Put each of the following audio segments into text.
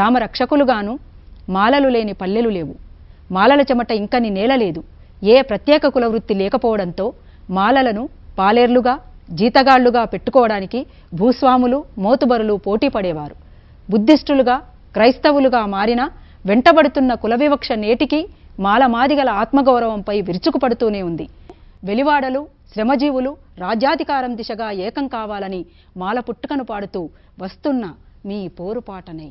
రామరక్షకులుగాను మాలలు లేని పల్లెలు లేవు. మాలల చెమట ఇంకని నేల లేదు. ఏ ప్రత్యేక కులవృత్తి లేకపోవడంతో మాలలను పాలేర్లుగా జీతగాళ్ళుగా పెట్టుకోవడానికి భూస్వాములు మోతుబరులు పోటీ పడేవారు. బుద్ధిస్టులుగా క్రైస్తవులుగా మారిన వెంటబడుతున్న కులవివక్ష నేటికి మాలమాదిగల ఆత్మగౌరవంపై విరుచుకుపడుతూనే ఉంది. వెలివాడలు శ్రమజీవులు రాజ్యాధికారం దిశగా ఏకం కావాలని మాల పుట్టుకను పాడుతూ వస్తున్న మీ పోరుపాటనై.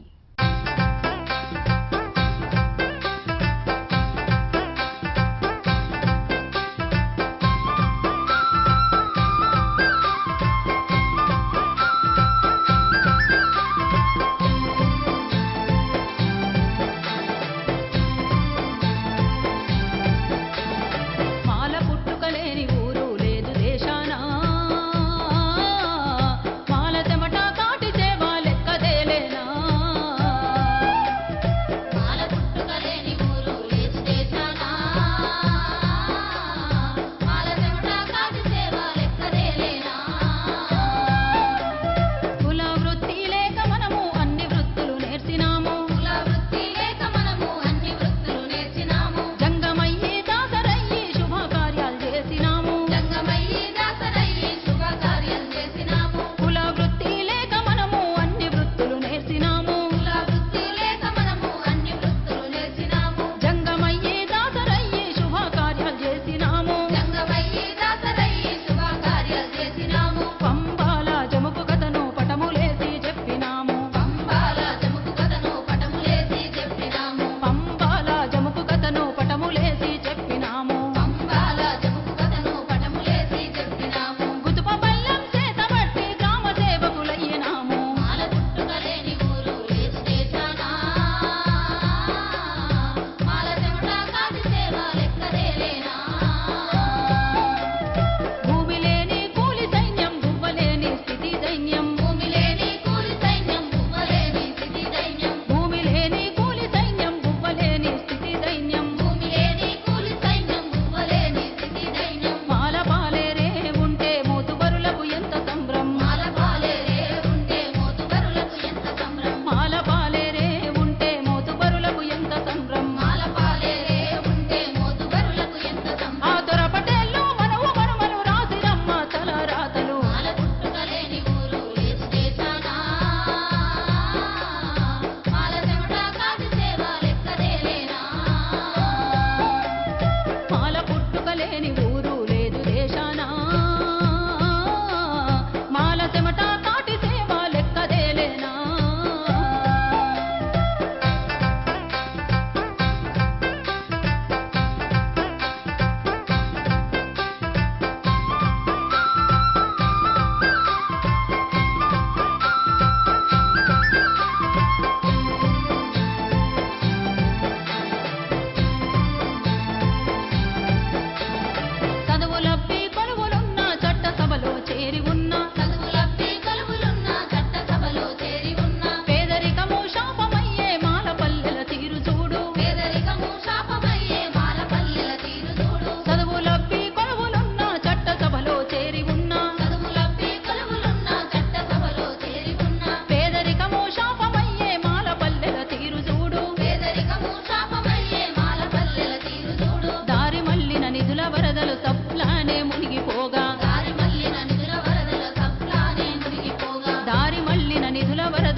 Anyway.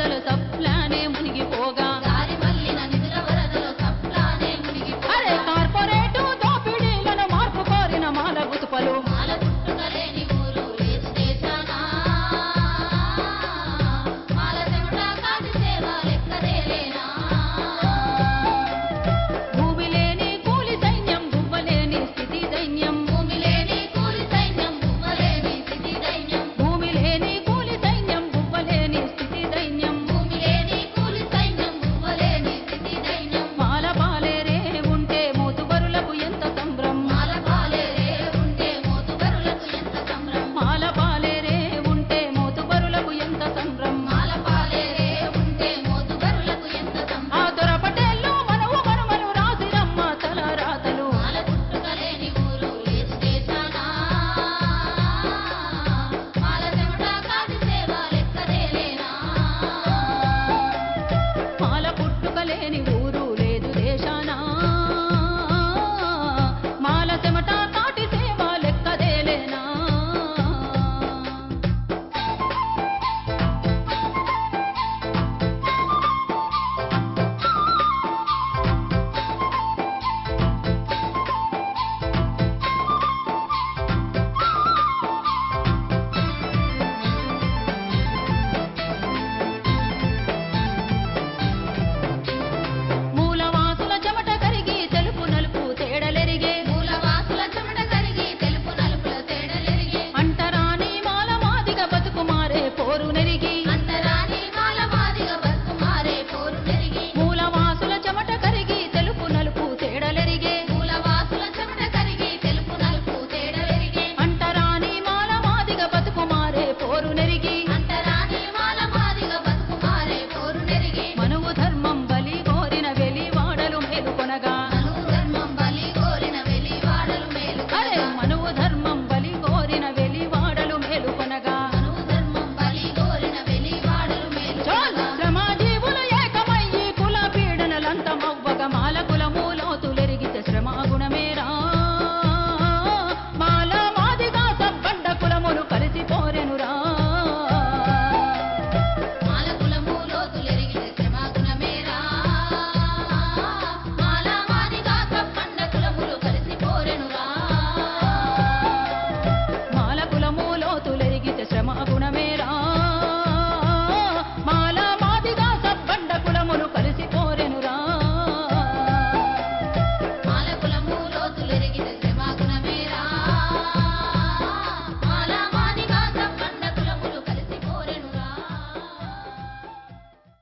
ಮೊದಲು ತಪ್ಪು